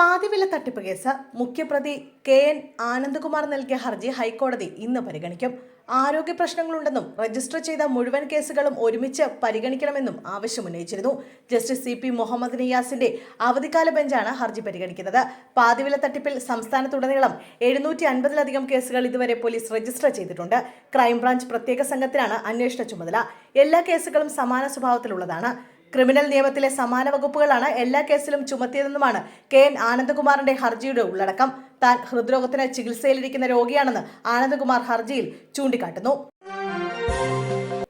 പാതിവില തട്ടിപ്പ് കേസ് മുഖ്യപ്രതി K N Anandakumar നൽകിയ ഹർജി ഹൈക്കോടതി ഇന്ന് പരിഗണിക്കും. ആരോഗ്യ പ്രശ്നങ്ങളുണ്ടെന്നും രജിസ്റ്റർ ചെയ്ത മുഴുവൻ കേസുകളും ഒരുമിച്ച് പരിഗണിക്കണമെന്നും ആവശ്യമുന്നയിച്ചിരുന്നു. ജസ്റ്റിസ് സി പി മുഹമ്മദ് നിയാസിന്റെ അവധിക്കാല ബെഞ്ചാണ് ഹർജി പരിഗണിക്കുന്നത്. പാതിവില തട്ടിപ്പിൽ സംസ്ഥാനത്തുടനീളം എഴുന്നൂറ്റി അൻപതിലധികം കേസുകൾ ഇതുവരെ പോലീസ് രജിസ്റ്റർ ചെയ്തിട്ടുണ്ട്. ക്രൈംബ്രാഞ്ച് പ്രത്യേക സംഘത്തിനാണ് അന്വേഷണ ചുമതല. എല്ലാ കേസുകളും സമാന സ്വഭാവത്തിലുള്ളതാണ്. ക്രിമിനൽ നിയമത്തിലെ സമാന വകുപ്പുകളാണ് എല്ലാ കേസിലും ചുമത്തിയതെന്നുമാണ് കെ എൻ ആനന്ദകുമാറിന്റെ ഹർജിയുടെ ഉള്ളടക്കം. താൻ ഹൃദ്രോഗത്തിന് ചികിത്സയിലിരിക്കുന്ന രോഗിയാണെന്ന് ആനന്ദകുമാർ ഹർജിയിൽ ചൂണ്ടിക്കാട്ടുന്നു.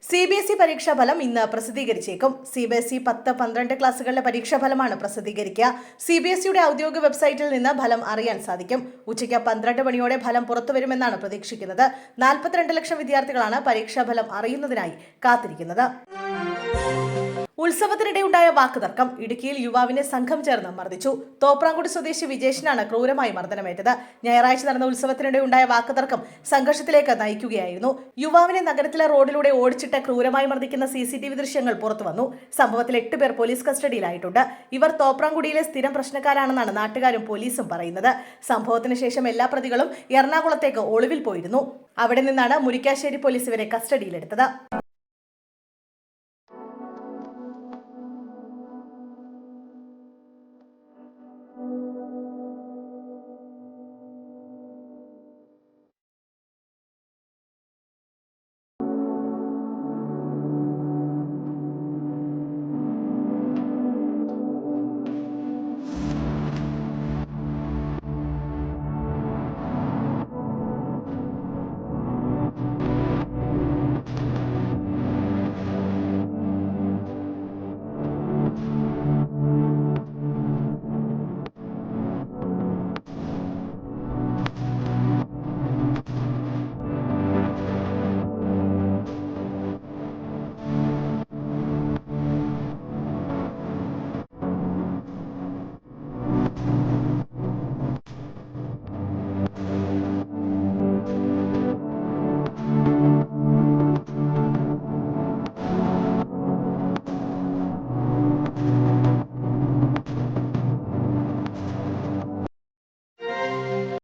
സി ബി എസ് ഇ പരീക്ഷാ ഫലം ഇന്ന് പ്രസിദ്ധീകരിച്ചേക്കും. സി ബി എസ് ഇ പത്ത് പന്ത്രണ്ട് ക്ലാസ്സുകളിലെ പരീക്ഷാഫലമാണ് പ്രസിദ്ധീകരിക്കുക. സി ബി എസ് ഇയുടെ ഔദ്യോഗിക വെബ്സൈറ്റിൽ നിന്ന് ഫലം അറിയാൻ സാധിക്കും. ഉച്ചയ്ക്ക് പന്ത്രണ്ട് മണിയോടെ ഫലം പുറത്തുവരുമെന്നാണ് പ്രതീക്ഷിക്കുന്നത്. നാൽപ്പത്തിരണ്ട് ലക്ഷം വിദ്യാർത്ഥികളാണ് പരീക്ഷാ ഫലം അറിയുന്നതിനായി കാത്തിരിക്കുന്നത്. ഉത്സവത്തിനിടെ ഉണ്ടായ വാക്കുതർക്കം ഇടുക്കിയിൽ യുവാവിനെ സംഘം ചേർന്ന് മർദ്ദിച്ചു. തോപ്രാംകുടി സ്വദേശി വിജേഷിനാണ് ക്രൂരമായി മർദ്ദനമേറ്റത്. ഞായറാഴ്ച നടന്ന ഉത്സവത്തിനിടെ ഉണ്ടായ വാക്കുതർക്കം സംഘർഷത്തിലേക്ക് നയിക്കുകയായിരുന്നു. യുവാവിനെ നഗരത്തിലെ റോഡിലൂടെ ഓടിച്ചിട്ട് ക്രൂരമായി മർദ്ദിക്കുന്ന സി സി ടി വി ദൃശ്യങ്ങൾ പുറത്തുവന്നു സംഭവത്തിൽ എട്ട് പേർ പോലീസ് കസ്റ്റഡിയിലായിട്ടുണ്ട്. ഇവർ തോപ്രാംകുടിയിലെ സ്ഥിരം പ്രശ്നക്കാരാണെന്നാണ് നാട്ടുകാരും പോലീസും പറയുന്നത്. സംഭവത്തിന് ശേഷം എല്ലാ പ്രതികളും എറണാകുളത്തേക്ക് ഒളിവിൽ പോയിരുന്നു. അവിടെ നിന്നാണ് മുരിക്കാശ്ശേരി പോലീസ് ഇവരെ കസ്റ്റഡിയിലെടുത്തത്.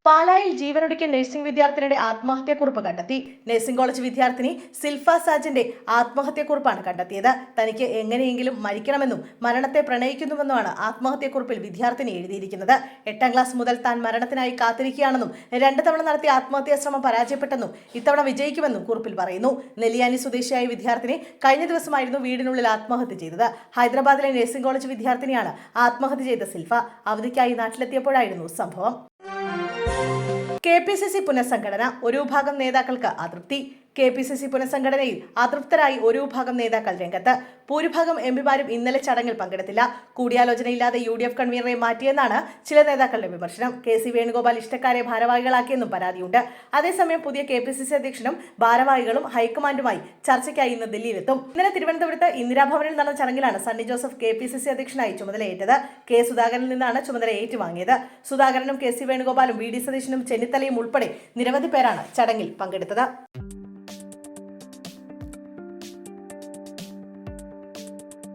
പാലായിൽ ജീവനൊടുക്കിയ നഴ്സിംഗ് വിദ്യാർത്ഥിനിയുടെ ആത്മഹത്യാക്കുറിപ്പ് കണ്ടെത്തി. നഴ്സിംഗ് കോളേജ് വിദ്യാർത്ഥിനി സിൽഫ സാജിന്റെ ആത്മഹത്യാക്കുറിപ്പാണ് കണ്ടെത്തിയത്. തനിക്ക് എങ്ങനെയെങ്കിലും മരിക്കണമെന്നും മരണത്തെ പ്രണയിക്കുന്നുവെന്നുമാണ് ആത്മഹത്യാക്കുറിപ്പിൽ വിദ്യാർത്ഥിനി എഴുതിയിരിക്കുന്നത്. എട്ടാം ക്ലാസ് മുതൽ താൻ മരണത്തിനായി കാത്തിരിക്കുകയാണെന്നും രണ്ട് തവണ നടത്തിയ ആത്മഹത്യാ ശ്രമം പരാജയപ്പെട്ടെന്നും ഇത്തവണ വിജയിക്കുമെന്നും കുറിപ്പിൽ പറയുന്നു. നെല്ലിയാനി സ്വദേശിയായ വിദ്യാർത്ഥിനി കഴിഞ്ഞ ദിവസമായിരുന്നു വീടിനുള്ളിൽ ആത്മഹത്യ ചെയ്തത്. ഹൈദരാബാദിലെ നഴ്സിംഗ് കോളേജ് വിദ്യാർത്ഥിനിയാണ് ആത്മഹത്യ ചെയ്ത സിൽഫ. അവധിക്കായി നാട്ടിലെത്തിയപ്പോഴായിരുന്നു സംഭവം. കെ പി സി സി പുനഃസംഘടന ഒരു വിഭാഗം നേതാക്കൾക്ക് അതൃപ്തി കെ പി സി സി പുനഃസംഘടനയിൽ അതൃപ്തരായി ഒരു വിഭാഗം നേതാക്കൾ രംഗത്ത്. ഭൂരിഭാഗം എം പിമാരും ഇന്നലെ ചടങ്ങിൽ പങ്കെടുത്തില്ല. കൂടിയാലോചനയില്ലാതെ യു ഡി എഫ് കൺവീനറെ മാറ്റിയെന്നാണ് ചില നേതാക്കളുടെ വിമർശനം. കെ സി വേണുഗോപാൽ ഇഷ്ടക്കാരെ ഭാരവാഹികളാക്കിയെന്നും പരാതിയുണ്ട്. അതേസമയം പുതിയ കെ പി സി സി അധ്യക്ഷനും ഭാരവാഹികളും ഹൈക്കമാൻഡുമായി ചർച്ചയ്ക്കായി ഇന്ന് ദില്ലിയിലെത്തും. ഇന്നലെ തിരുവനന്തപുരത്ത് ഇന്ദിരാഭവനിൽ നടന്ന ചടങ്ങിലാണ് Sunny Joseph K P C C അധ്യക്ഷനായി ചുമതലയേറ്റത്. കെ സുധാകരനിൽ നിന്നാണ് ചുമതല ഏറ്റുവാങ്ങിയത്. സുധാകരനും കെ സി വേണുഗോപാലും വി ഡി സതീശനും ചെന്നിത്തലയും ഉൾപ്പെടെ നിരവധി പേരാണ് ചടങ്ങിൽ പങ്കെടുത്തത്.